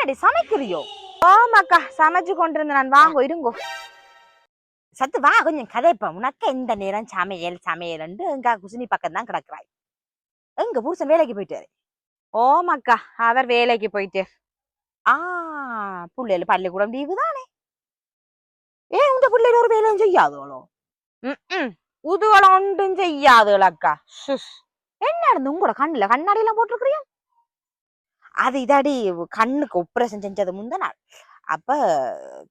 என்னடி சமைக்கிறியோ? ஆமாக்கா சமைச்சு கொண்டு இருந்த நான் வாங்கோ இருங்கோ. சத்து வா கொஞ்சம் கதைப்ப. உனக்கு எந்த நேரம் சமையல் சமையல்ண்டு எங்க குசினி பக்கம் தான் கிடக்குறாய். எங்க புருஷன் வேலைக்கு போயிட்டாரு. ஓமாக்கா அவர் வேலைக்கு போயிட்டு. ஆ பிள்ளைகள் பள்ளிக்கூடம் லீவு தானே? ஏன் உங்க பிள்ளைகள் ஒரு வேலையும் செய்யாதோளோ ம் உதுவலம் ஒன்றும் செய்யாதுகளக்கா சுஸ் என்ன நடந்து? உங்களோட கண்ணுல கண்ணாடி எல்லாம் போட்டிருக்கிறியா? அது இதாடி கண்ணுக்கு ஒப்ரேஷன் செஞ்சது முந்த நாள். அப்ப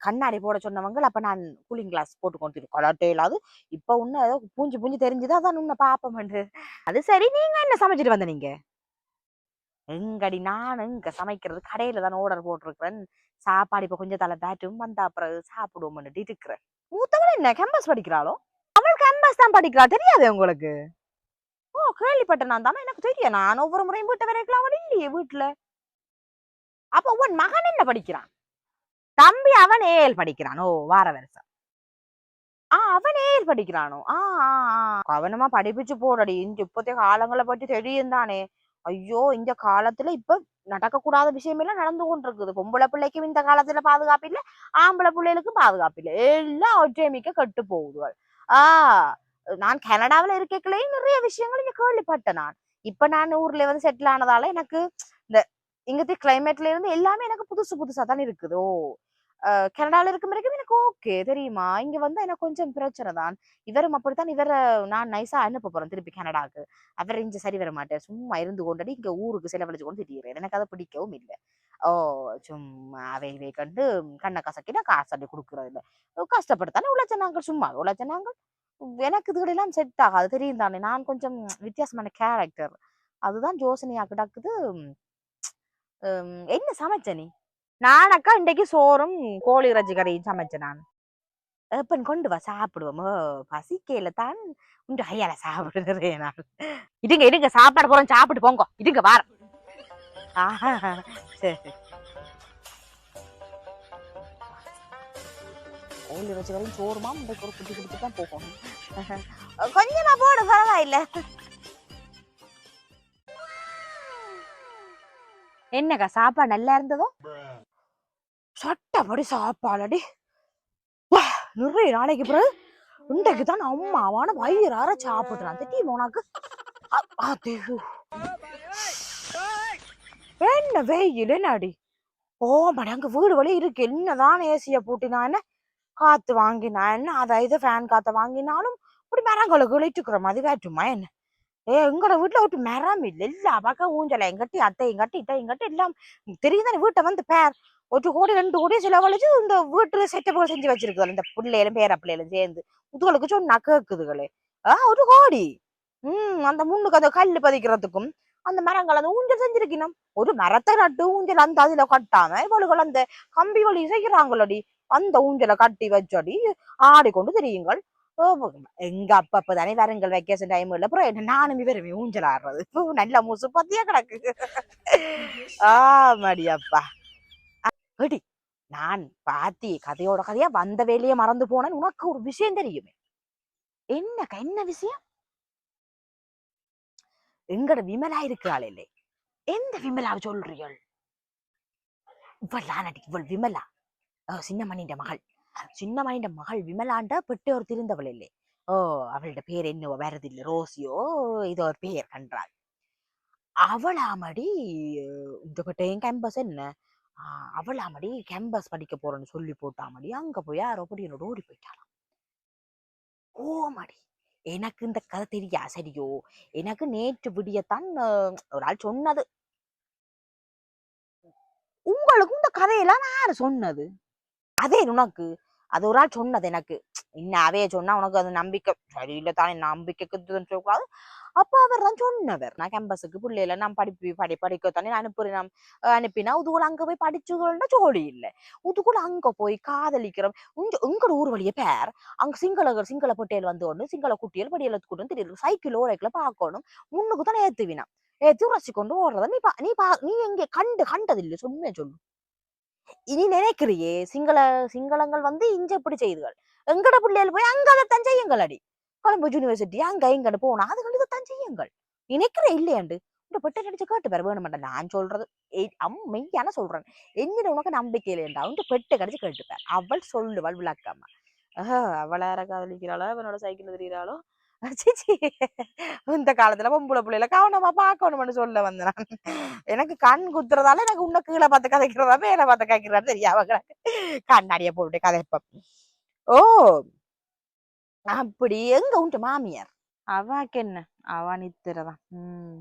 கண்ணாடி போட சொன்னவங்க அப்ப நான் கூலிங் கிளாஸ் போட்டு கொண்டு கலாட்டே இல்லாது இப்ப உன்ன ஏதோ பூஞ்சி பூஞ்சி தெரிஞ்சுது அதான் உன்னை பாப்பமெண்டு அது சரி நீங்க என்ன சமைச்சிட்டு வந்த நீங்கள் எங்கடி நான் இங்க சமைக்கிறது கடையில் தானே ஆர்டர் போட்டிருக்கிறேன். சாப்பாடு இப்ப கொஞ்சம் தலை தாட்டும் வந்தா அப்புறம் சாப்பிடுவோம்னுட்டு இருக்கிறேன். மூத்தவள் என்ன கேம்பஸ் படிக்கிறாளோ? அவள் கேம்பஸ் தான் படிக்கிறா தெரியாது உங்களுக்கு? ஓ கேள்விப்பட்டேன் நான் தானே எனக்கு தெரியும் நான் ஒவ்வொரு முறையும் வீட்டை வரைக்கும் அவள் இல்லையே வீட்டில் அப்ப உன் மகன் என்ன படிக்கிறான்? தம்பி அவன் ஏஎல் படிக்கிறான்? ஓ வார வருஷம். ஆ அவன் ஏஎல் படிக்கிறானோ? ஆ ஆ கவனமா படிப்பிச்சு போடடி. இந்த இப்போதைய காலங்களை பற்றி தெரியும் தானே. ஐயோ இந்த காலத்துல இப்ப நடக்கக்கூடாத விஷயம் எல்லாம் நடந்து கொண்டிருக்குது. பொம்பளை பிள்ளைக்கும் இந்த காலத்துல பாதுகாப்பு இல்ல ஆம்பளை பிள்ளைகளுக்கும் பாதுகாப்பு இல்லை எல்லாம் ஒற்றைமிக்க கெட்டு போகுதுகள். ஆ நான் கனடாவில் இருக்கக்குள்ளேயும் நிறைய விஷயங்கள் இங்க கேள்விப்பட்டேன் நான். இப்ப நான் ஊர்ல வந்து செட்டில் ஆனதால எனக்கு இந்த இங்கத்தி கிளைமேட்ல இருந்து எல்லாமே எனக்கு புதுசு புதுசா தான் இருக்குதோ? கனடாவில் இருக்கும் வரைக்கும் எனக்கு ஓகே தெரியுமா? இங்க வந்து எனக்கு கொஞ்சம் பிரச்சனை தான். இவரும் அப்படித்தான் இவரை நான் நைஸா அனுப்ப போறேன் திருப்பி கனடாவுக்கு. அவர் இங்க சரி வர மாட்டேன் சும்மா இருந்து கொண்டாடி இங்க ஊருக்கு செலவழிச்சு கொண்டு திரியிறேன் எனக்கு அதை பிடிக்கவும் இல்லை. ஓ சும்மா அவை இவை கண்டு கண்ணை கசக்கினா காசு அப்படி கொடுக்கறது இல்லை. கஷ்டப்படுத்தானே உழைச்ச நாங்கள் சும்மா உழைச்ச நாங்கள் எனக்கு இதுகளெல்லாம் செட் ஆகாது. தெரியும் தானே நான் கொஞ்சம் வித்தியாசமான கேரக்டர் அதுதான் யோசனையா கிடக்குது என்ன சமைச்ச நீ? நானக்கா இன்றைக்கு சோறும் கோழி இறைச்சி கறியும் சமைச்சேன் நான். எப்பன் கொண்டு வா சாப்பிடுவோம். ஓ, பசிக்கையில தான் உண்டு. ஐயால சாப்பிடுறேன் நான். இருங்க இருங்க சாப்பாடு போறோம் சாப்பிட்டு போங்க. இருங்க வார சரி. கோழி இறைச்சி கறியும் சோறுமா? இன்றைக்கு ஒரு குட்டி குடிச்சு தான் போகணும் கொஞ்சமா போடு பரவாயில்லை. என்னக்கா சாப்பாடு நல்லா இருந்ததோ? சட்டப்படி சாப்பாடடி. வா, நிறைய நாளைக்கு பிறகு இன்றைக்கு தான் அம்மாவான வயிறார சாப்பிடுறான். திட்டி உனக்கு? என்ன வெயில் என்னடி? ஓ மடி அங்க வீடு வழி இருக்கு. என்னதான் ஏசிய பூட்டினா என்ன? காத்து வாங்கினா என்ன? அதை இது ஃபேன் காத்த வாங்கினாலும் இப்படி மரங்களை இழிச்சுக்கிற மாதிரி வேட்டுமா என்ன? ஏ எங்கட வீட்டுல ஒரு மரம் இல்லை. எல்லா பக்கம் ஊஞ்சலையும் கட்டி அத்தையும் கட்டி இத்தையும் கட்டி எல்லாம் தெரியுதானே வீட்டை வந்து பேர்? ஒரு கோடி ரெண்டு கோடி செலவழிச்சு இந்த வீட்டு செட்டப்புகள் செஞ்சு வச்சிருக்குது இந்த பிள்ளைகளும் பேர பிள்ளைகளும் சேர்ந்து. முதுகளுக்கு சொன்னா கேக்குதுகளே. ஆ ஒரு கோடி. உம் அந்த முன்னுக்கு அந்த கல்லு பதிக்கிறதுக்கும் அந்த மரங்கள் அந்த ஊஞ்சல் செஞ்சிருக்கணும் ஒரு மரத்தை நட்டு ஊஞ்சல் அந்த அதுல கட்டாம இவளுகள் அந்த கம்பி வழி செய்கிறாங்களடி அந்த ஊஞ்சலை கட்டி வச்சடி ஆடிக்கொண்டு தெரியுங்கள். ஓ, எங்க அப்பப்ப தானே வரங்கள் வெக்கேஷன் டைம் இல்ல அப்புறம் என்ன நானும் இவருமே ஊஞ்சல் ஆடுறது. இப்போ நல்ல மூசு பத்தியா கிடக்கு. ஆமாடி அப்பா அடி நான் பாத்தி கதையோட கதையா வந்த வேலையே மறந்து போனேன் உனக்கு ஒரு விஷயம் தெரியுமே. என்ன என்ன விஷயம்? எங்கட விமலா இருக்கிறாள். இல்லை எந்த விமலா சொல்றீள் இவள் தானடி இவள் விமலா. அஹ் சின்னமணின்ற மகள். சின்னமணின்ற மகள் விமலாண்ட பெற்றோர் திருந்தவள் இல்லை ஓ அவளோட பேர் என்னவோ வரதில்லை ரோசியோ? இது ஒரு பேர் கன்றாள். அவளாமடி இந்த கிட்டையும் கேம்பஸ் என்ன? அவளாமடி கேம்பஸ் படிக்க போறேன்னு சொல்லி போட்டாமடி அங்க போய் யாரோ அப்படி என்னோட ஓடி போயிட்டாளாம். ஓமடி எனக்கு இந்த கதை தெரியா? சரியோ எனக்கு நேற்று விடியத்தான் ஒரு ஆள் சொன்னது. உங்களுக்கு இந்த கதையெல்லாம் யாரு சொன்னது? அதே உனக்கு? அது ஒரு ஆள் சொன்னது எனக்கு. இன்னும் அவைய சொன்னா உனக்கு அது நம்பிக்கை சரியில்லை தானே நம்பிக்கைக்கு சொல்லக்கூடாது. அப்ப அவர் தான் சொன்னவர். நான் கேம்பஸுக்கு பிள்ளையில நான் படிப்பு படி படிக்கத்தானே நான் அனுப்புறேன் நான் அனுப்பினா உதுகுள் அங்க போய் படிச்சுக்கணும்னா ஜோலி இல்லை. உதுகுள் அங்க போய் காதலிக்கிறோம் உங்க உங்களோட ஊர் வழிய பேர் அங்கே சிங்கள சிங்கள பொட்டையில் வந்து ஒன்று சிங்கள குட்டியல் படியல் கூட்டம் தெரியல சைக்கிள் ஓடைக்குள்ள பார்க்கணும். முன்னுக்கு தானே ஏற்றுவினா ஏற்றி உரைச்சி கொண்டு ஓடுறத நீ பா நீ பா நீ எங்கே கண்டு கண்டதில்லை. சொன்னே சொல்லு. இனி நினைக்கிறியே? சிங்கள சிங்களங்கள் வந்து இஞ்ச இப்படி செய்துகள். எங்கட பிள்ளைகள் போய் அங்க அதைத்தான் செய்யுங்கள் அடி. கொழம்பு யூனிவர்சிட்டி அங்க இங்கன்னு போனா அதுகள் இதைத்தான் செய்யுங்கள். நினைக்கிற இல்லையாண்டு. இந்த பெட்டை நடிச்சு கேட்டு பேர் வேணும் நான் சொல்றது. அம் மெய்யான சொல்றேன். என்னிட உனக்கு நம்பிக்கை இல்லையண்டா? அவன் பெட்டை கடிச்சு கேட்டுப்பேன் அவள் சொல்லுவாள் விளக்கம்மா அவள் யார காதலிக்கிறாளோ அவனோட சைக்கிள் தெரிகிறாளோ சிச்சி இந்த காலத்துல பொம்பளை பிள்ளைல கவனமா பார்க்கணும்னு சொல்ல வந்தேன் நான். எனக்கு கண் குத்துறதால எனக்கு உன்ன கீழே பார்த்து கதைக்கிறதா மேல பார்த்து கதைக்கிறதா தெரியாம கிடக்கு. கண்ணாடிய போட்டு கதைப்பம் ஓ! அப்படி எங்க உண்டு மாமியார்? அவாக்கு என்ன? அவ நித்திரதான் உம்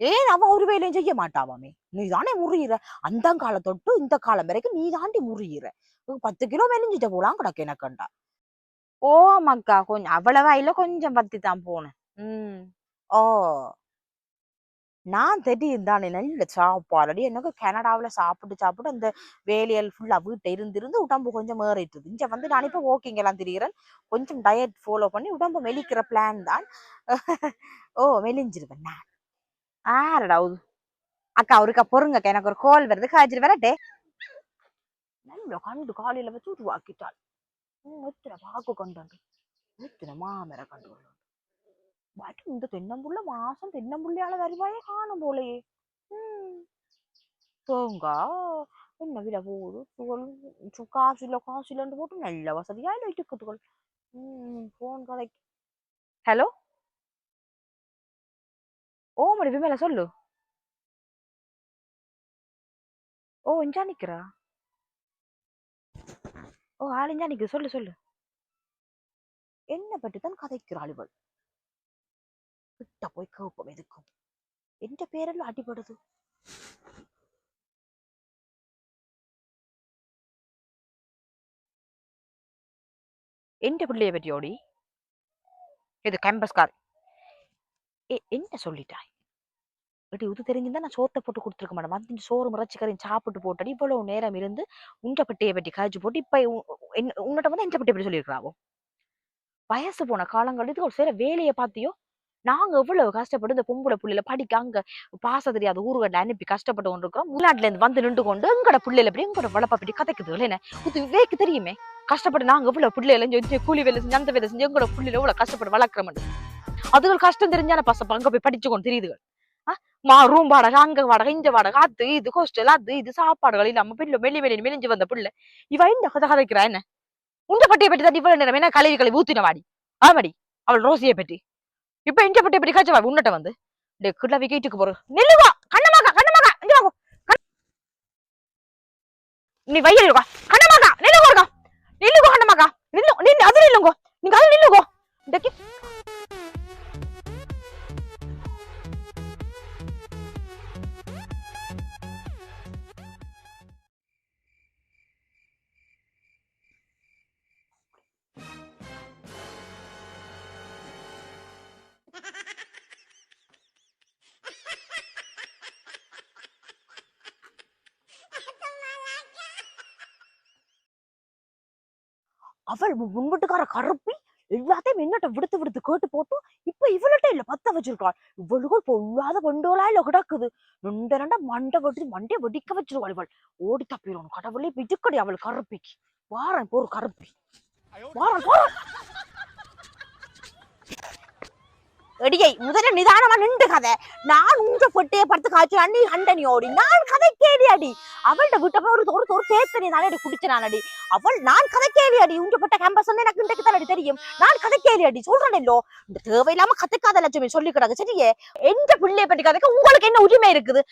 ஏன் அவ ஒரு வேலையும் செய்ய மாட்டாவாமே நீ தானே முறியிற. அந்த காலம் தொட்டு இந்த காலம் வரைக்கும் நீ தாண்டி முறியிற. பத்து கிலோ மெலிஞ்சிட்ட போலாம் கிடக்கு எனக்குண்டா. ஓ மக்கா கொஞ்சம் அவ்வளவா இல்ல கொஞ்சம் பத்தி தான் போனேன். உம் ஓ. நான் தெரியும் தானே நல்ல சாப்பாடு எனக்கு கனடாவுல சாப்பிட்டு சாப்பிட்டு அந்த வேலையல் ஃபுல்லா வீட்டை இருந்து இருந்து உடம்பு கொஞ்சம் ஏறிட்டுது இங்க வந்து நான் இப்ப வாக்கிங் எல்லாம் திரிகிறேன் கொஞ்சம் டயட் ஃபாலோ பண்ணி உடம்பு மெலிக்கிற பிளான் தான். ஓ மெலிஞ்சிருவேன் நான். ஆரடா இது? அக்கா ஒருக்கா பொறுங்கக்கா எனக்கு ஒரு கால் வருது. காய்ச்சிட்டு வரட்டே. நல்ல கண்டு காலையில வச்சு உருவாக்கிட்டாள். ம், எத்தனை பாக்கு கண்டு எத்தனை மாமர கண்டு பட் இந்த தென்னம்புள்ள மாசம் தென்னம்புள்ளையால வருவாயே காணும் போலயே ம். தேங்காய் என்ன விலை போகுது துகள் சு- காசு இல்லை காசு இல்லைன்னு போட்டு நல்ல வசதியா இல்லை இருக்குதுகள் ம் ஃபோன் கடைக்கு ஹலோ ஓ மடி விமலா சொல்லு ஓ இஞ்சா நிக்கிறா ஓ ஆள் இஞ்சா சொல்லு சொல்லு. என்ன பற்றி தான் கதைக்கிறாள் இவள். கிட்ட போய் கேட்போம் எதுக்கும்? எந்த பேரெல்லாம் அடிபடுது? எந்த பிள்ளைய பற்றியோடி? இது கேம்பஸ்கார் ஏ என்ன சொல்லிட்டாய்? இப்படி இது தெரிஞ்சிருந்தா நான் சோத்தை போட்டு கொடுத்துருக்க மாட்டேன். வந்து சோறு முறைச்சிக்கரையும் சாப்பிட்டு போட்டடி. இவ்வளவு நேரம் இருந்து உண்ட பட்டியை பற்றி காய்ச்சி போட்டு இப்ப உன்னிட்ட வந்து எந்த பட்டியை பற்றி சொல்லியிருக்கிறாவோ வயசு போன காலங்கள். இது ஒரு சில வேலையை பார்த்தியோ? நாங்க எவ்வளவு கஷ்டப்பட்டு இந்த பொம்பளை புள்ளையில படிக்க அங்க பாச தெரியாத ஊருகண்ட அனுப்பி கஷ்டப்பட்டு கொண்டு இருக்கிறோம் உள்நாட்டுல இருந்து வந்து நின்று கொண்டு எங்கட பிள்ளைல எப்படி எங்கட வளப்பா அப்படி கதைக்குது? என்ன இது விவேக்கு தெரியுமே? கஷ்டப்பட்டு நாங்க எவ்வளவு பிள்ளைல செஞ்சு கூலி வேலை செஞ்சு அந்த வேலை செஞ்சு எங்களோட பிள்ளைல எவ்வளவு கஷ்டப்பட்டு வளர்க்குறோம் அதுகள் கஷ்டம் தெரிஞ்சான பசங்க அங்க போய் படிச்சு கொண்டு தெரியுதுகள். ரூம் வாடகை அங்க வாடகை இந்த வாடகை அது இது ஹோஸ்டல் அது இது சாப்பாடுகள் இல்லாம பிள்ளை மெல்லி மெல்லி மெலிஞ்சு வந்த பிள்ளை இவ என்ன கதை கதைக்கிறா என்ன உண்ட பட்டியை பற்றி தான் இவ்வளவு நேரம் என்ன கழுவி கழுவி ஊத்தின வாடி ஆமாடி அவள் ரோசியை பற்றி இப்ப இந்த பட்டியை பற்றி காய்ச்சவா உன்னட்ட வந்து டே கிளவி வீட்டுக்கு போற நில்லுவா கண்ணமாக்கா கண்ணமாக்கா இங்க வாங்க நீ வையல் இருக்கா கண்ணமாக்கா நில்லுங்க இருக்கா நில்லுங்க கண்ணமாக்கா நில்லு நில்லு அது நில்லுங்க நீங்க அது நில்லுங்க இந்த அவள் மு- முன்வீட்டுக்கார கருப்பி எல்லாத்தையும் என்னட்ட விடுத்து விடுத்து கேட்டு போட்டு இப்ப இவள்கிட்ட இல்ல பத்த வச்சிருக்காள். இவளுகள் பொல்லாத பண்டோலா இல்ல கிடக்குது. ரெண்ட ரெண்டா மண்டை வெட்டி மண்டைய வெடிக்க வச்சிருவாள் இவள். ஓடி தப்பிடுவோம் கடவுளே பிஜுக்கடி அவள் கருப்பிக்கு. வாரன் போர் கருப்பி. வாரன் போறன் எடியை முதல்ல நிதானமா நின்று கதை. நான் உங்க பொட்டையை படுத்து காய்ச்சி அண்ணி அண்டனி ஓடி. நான் கதை கேடி அடி. அவள்கிட்ட விட்ட போய் ஒரு ஒரு ஒரு பேத்தனி தானே குடிச்சு நான் அடி அவள் நான் கதை கேலி அடி. உங்க பட்ட கேம்பஸ் எனக்கு இன்றைக்கு தான் தெரியும். நான் கதை கேலி அடி. சொல்றேனோ இந்த தேவையில்லாம கத்துக்காத லட்சுமி சொல்லி கிடக்கு சரியே? எந்த பிள்ளைய பற்றி கதைக்க உங்களுக்கு என்ன உரிமை இருக்குது?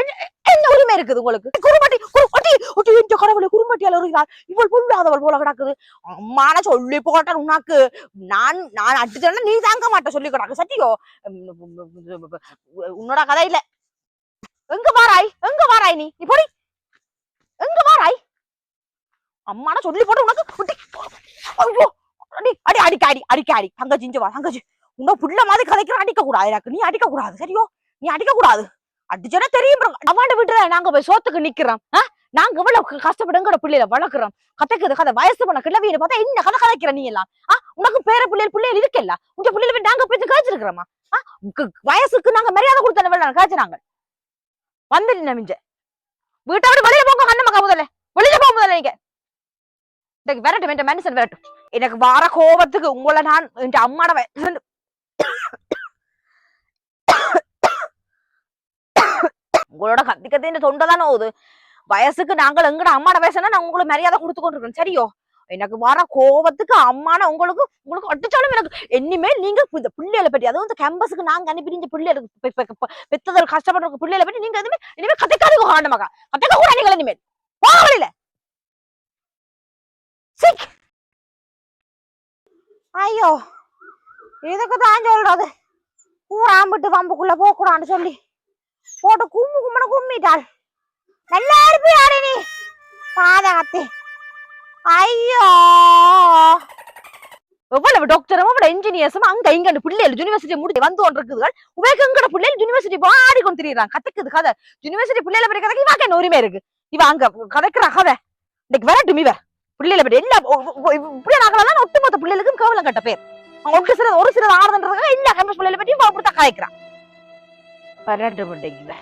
என்ன- உரிமை இருக்குது உங்களுக்கு? குருமட்டி குருமட்டி ஒட்டி இந்த கடவுளை குருமட்டியால் வருகிறார் இவள் புல்லாதவள் போல கிடக்குது. அம்மான சொல்லி போட்டேன் உனக்கு. நான் நான் அடிச்சேன்னா நீ தாங்க மாட்ட சொல்லி கிடக்கு சத்தியோ உன்னோட கதை இல்ல. எங்க வாராய்? எங்க வாராய் நீ? நீ போடி. எங்க வாராய்? அம்மானா சொல்லி போட்டு உனக்கு ஐயோ அடி அடி அடிக்க அடி அடிக்க அடி. தங்கச்சி வா தங்கச்சி. உன்ன புள்ள மாதிரி கதைக்கிற அடிக்க கூடாது எனக்கு நீ அடிக்க கூடாது சரியோ? நீ அடிக்க கூடாது அடிச்சோன்னா தெரியும் bro. அம்மாண்ட நாங்க போய் சோத்துக்கு நிக்கிறோம். நாங்க இவ்வளவு கஷ்டப்படுங்கிற பிள்ளையில வளர்க்குறோம். கதைக்குது கதை. வயசு பண்ண கிளவியை பார்த்தா என்ன கதை கதைக்கிற நீ எல்லாம்? ஆ? உனக்கு பேர பிள்ளைகள் பிள்ளைகள் இருக்கல்ல? உங்க பிள்ளைகள் போய் நாங்க போய் கழிச்சிருக்கிறோமா வயசுக்கு நாங்க மரியாதை கொடுத்த கழிச்சுறாங்க வந்து நின்ன மிஞ்ச வீட்டை விட்டு வெளியில போங்க கண்ணமக்கா முதல்ல. வெளியில போக முதல்ல நீங்க. இன்னைக்கு விரட்டும் என் மனுஷன் விரட்டும் எனக்கு வர கோபத்துக்கு உங்களை நான் என் அம்மாட உங்களோட கத்தி கத்தி இந்த தொண்டை தானே ஓகுது வயசுக்கு நாங்கள் எங்கட அம்மாட வயசுனா நான் உங்களுக்கு மரியாதை கொடுத்து கொண்டிருக்கேன் சரியோ எனக்கு வர கோபத்துக்கு அம்மான உங்களுக்கு உங்களுக்கு அடிச்சாலும் எனக்கு இனிமேல் நீங்க இந்த பிள்ளைகளை பற்றி அதுவும் இந்த கேம்பஸுக்கு நாங்க அனுப்பி இந்த பிள்ளைகளுக்கு பெத்ததல் கஷ்டப்படுற பிள்ளைகளை பற்றி நீங்க எதுவுமே இனிமேல் கதைக்காதீங்க காரணமாக கதைக்க கூட நீங்கள் இனிமேல் போக வழியில சிக். ஐயோ இதுக்கு தான் சொல்றது கூறாம்பிட்டு வம்புக்குள்ள போக கூடாதுன்னு சொல்லி. போட்டு கும்மு கும்முன்னு கும்மிட்டாள். நல்லா இருப்பியாடி நீ? பாதகத்தி. ஐயோ. எவ்வளவு டாக்டரும் எவ்வளவு இன்ஜினியர்ஸும் அங்க இங்க பிள்ளைகள் யூனிவர்சிட்டி முடிச்சு வந்து கொண்டிருக்குதுகள். உபயோக எங்கட பிள்ளைகள் யூனிவர்சிட்டி போய் கொண்டு திரியுறாங்க. கத்துக்குது கதை. யூனிவர்சிட்டி பிள்ளைகளை பற்றி கதைக்கு இவாக்க என்ன உரிமை இருக்கு? இவ அங்க கதைக்கிற கதை. இன்னைக்கு வரட்டும் இவ. பிள்ளைகளை பற்றி எல்லா இப்படி நாங்களெல்லாம் ஒட்டுமொத்த பிள்ளைகளுக்கும் கேவலம் கட்ட பேர். அவங்க ஒட்டு சில ஒரு சில ஆறுதுன்றதுக்காக எல்லா கேம்பஸ் பிள்ளைகளை பற்றியும் அப்படித்தான் காய்க்கிறான். வரட்டும் இவ